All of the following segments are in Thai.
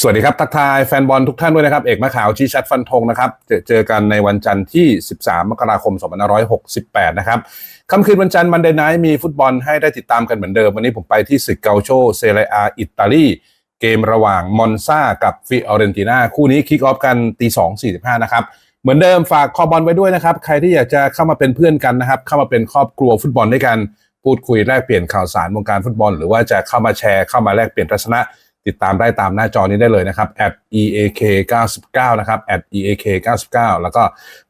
สวัสดีครับ ทักทายแฟนบอลทุกท่านด้วยนะครับ เอกมะขาวชี้ชัดฟันธงนะครับเจอเจอกันในวันจันทร์ที่ 13 มกราคม 2568 นะครับค่ำคืนวันจันทร์มันเดย์ไนท์มีฟุตบอลให้ได้ติดตามกันเหมือนเดิม วันนี้ผมไปที่ศึกเกาโชเซเรียอิตาลี เกมระหว่างมอนซากับฟิออเรนตินาคู่นี้คิกออฟกันตี2 45 นะครับ เหมือนเดิมฝากคอบอลไว้ด้วยนะครับ ใครที่อยากจะเข้ามาเป็นเพื่อนกันนะครับเข้ามาเป็นครอบครัวฟุตบอลด้วยกัน พูดคุยแลกเปลี่ยนข่าวสารวงการฟุตบอล หรือว่าจะเข้ามาแชร์เข้ามาแลกเปลี่ยนทัศนะ ติดตามได้ตามหน้าจอนี้ได้เลยนะครับ @eak 99นะครับ @eak 99แล้วก็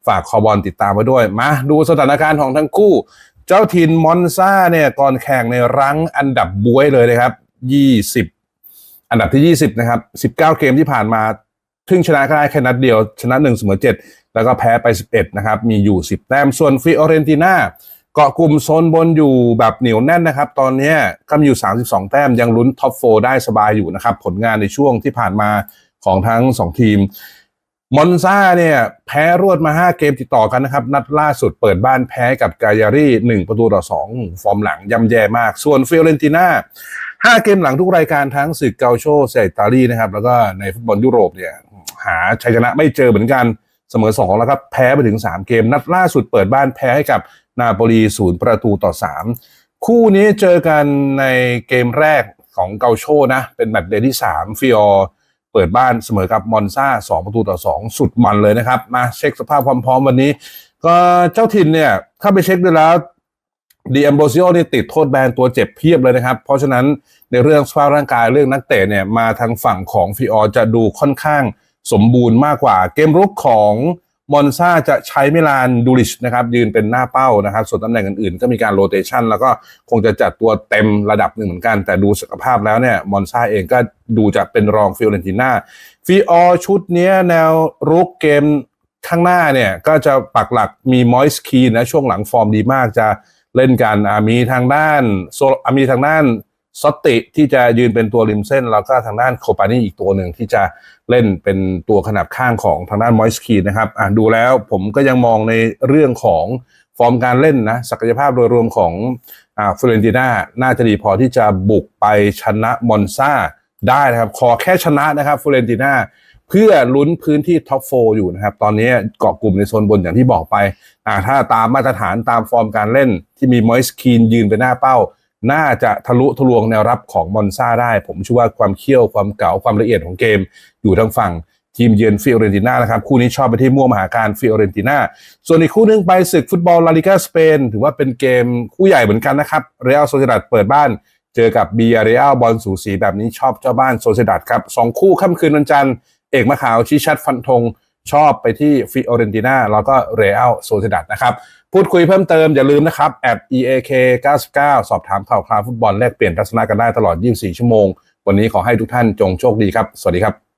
ฝากคอบอลติดตามไว้ด้วย มาดูสถานการณ์ของทั้งคู่ เจ้าถิ่นมอนซาเนี่ยก่อนแข่งในรั้งอันดับบวยเลยนะครับ 20 อันดับที่ 20 นะครับ 19 เกมที่ผ่านมาทึ่งชนะก็ได้แค่นัดเดียวชนะ1เสมอ7แล้วก็แพ้ไป 11 นะครับ มีอยู่ 10 แต้มส่วนฟิออเรนติน่า เกาะกลุ่มโซนบนอยู่แบบเหนียวแน่นนะครับ ตอนนี้ก็มีอยู่ 32 แต้มยังลุ้นท็อปโฟได้สบายอยู่นะครับ ผลงานในช่วงที่ผ่านมาของทั้ง 2 ทีมมอนซาเนี่ยแพ้รวดมา 5 เกมติดต่อกันนะครับ นัดล่าสุดเปิดบ้านแพ้กับกายารี1ประตูต่อ 2 ฟอร์มหลังย่ำแย่มาก ส่วนฟิออเรนติน่า 5 เกมหลังทุกรายการทั้งศึกเกาโชเซอิตาลีนะครับ แล้วก็ในฟุตบอลยุโรปเนี่ยหาชัยชนะไม่เจอเหมือนกันเสมอ 2 แล้วก็แพ้ไปถึง 3 เกม นัดล่าสุดเปิดบ้านแพ้ให้กับ นาโปลีศูนย์ประตูต่อ 3 คู่นี้เจอกันในเกมแรกของเกาโชนะ เป็นแมตช์เดย์ที่ 3 ฟิออเปิดบ้านเสมอกับมอนซา2 ประตูต่อ 2 สุดมันเลยนะครับ มาเช็คสภาพความพร้อมวันนี้ ก็เจ้าถิ่นเนี่ยเข้าไปเช็คดูแล้วดีแอมโบซิโอนี่ติดโทษแบนตัวเจ็บเพียบเลยนะครับ เพราะฉะนั้นในเรื่องสภาพร่างกายเรื่องนักเตะเนี่ยมาทางฝั่งของฟิออจะดูค่อนข้างสมบูรณ์มากกว่า เกมรุกของ มอนซาจะใช้มิลานดูริชนะครับยืนเป็นหน้าเป้านะครับ ส่วนตำแหน่งอื่นๆ ก็มีการโรเตชันแล้วก็คงจะจัดตัวเต็มระดับหนึ่งเหมือนกัน แต่ดูศักภาพแล้วเนี่ยมอนซาเองก็ดูจะเป็นรองฟิออเรนติน่าฟิออชุดนี้แนวรุกเกมข้างหน้าเนี่ยก็จะปักหลักมีมอยส์คีนะช่วงหลังฟอร์มดีมากจะเล่นกันมีทางด้านโซมีทางด้าน ซอตติที่จะยืนเป็นตัวริมเส้น แล้วก็ทางด้านโคปานี่อีกตัวหนึ่งที่จะเล่นเป็นตัวขนาบข้างของทางด้านมอยส์คีนะครับอะดูแล้วผมก็ยังมองในเรื่องของฟอร์มการเล่นนะศักยภาพโดยรวมของอ่าฟลเรนติน่าน่าจะดีพอที่จะบุกไปชนะมอนซาได้นะครับขอแค่ชนะนะครับฟลเรนติน่าเพื่อลุ้นพื้นที่ท็อปโฟอยู่นะครับ ตอนนี้เกาะกลุ่มในโซนบนอย่างที่บอกไปอ่าถ้าตามมาตรฐานตามฟอร์มการเล่นที่มีมอยส์คีนยืนเป็นหน้าเป้า น่าจะทะลุทะลวงแนวรับของมอนซาได้ ผมเชื่อว่าความเขี้ยวความเก๋าความละเอียดของเกม อยู่ทางฝั่งทีมเยือนฟิออเรนติน่านะครับ คู่นี้ชอบไปที่มั่วมหาการฟิออเรนติน่าส่วนอีกคู่หนึงไปศึกฟุตบอลลาลิกาสเปนถือว่าเป็นเกมคู่ใหญ่เหมือนกันนะครับเรอัลโซเซดัดเปิดบ้านเจอกับบีอาเรอัลบอลสูสีแบบนี้ชอบเจ้าบ้านโซเซดัดครับสองคู่ค่ำคืนวันจันทร์เอกมะขาวชี้ชัดฟันธงชอบไปที่ฟิออเรนติน่าแล้วก็เรอัลโซเซดัดนะครับ พูดคุยเพิ่มเติมอย่าลืมนะครับแอด eak 99สอบถามข่าวคราวฟุตบอลแลกเปลี่ยนทัศนะกันได้ตลอด 24 ชั่วโมง วันนี้ขอให้ทุกท่านจงโชคดีครับ สวัสดีครับ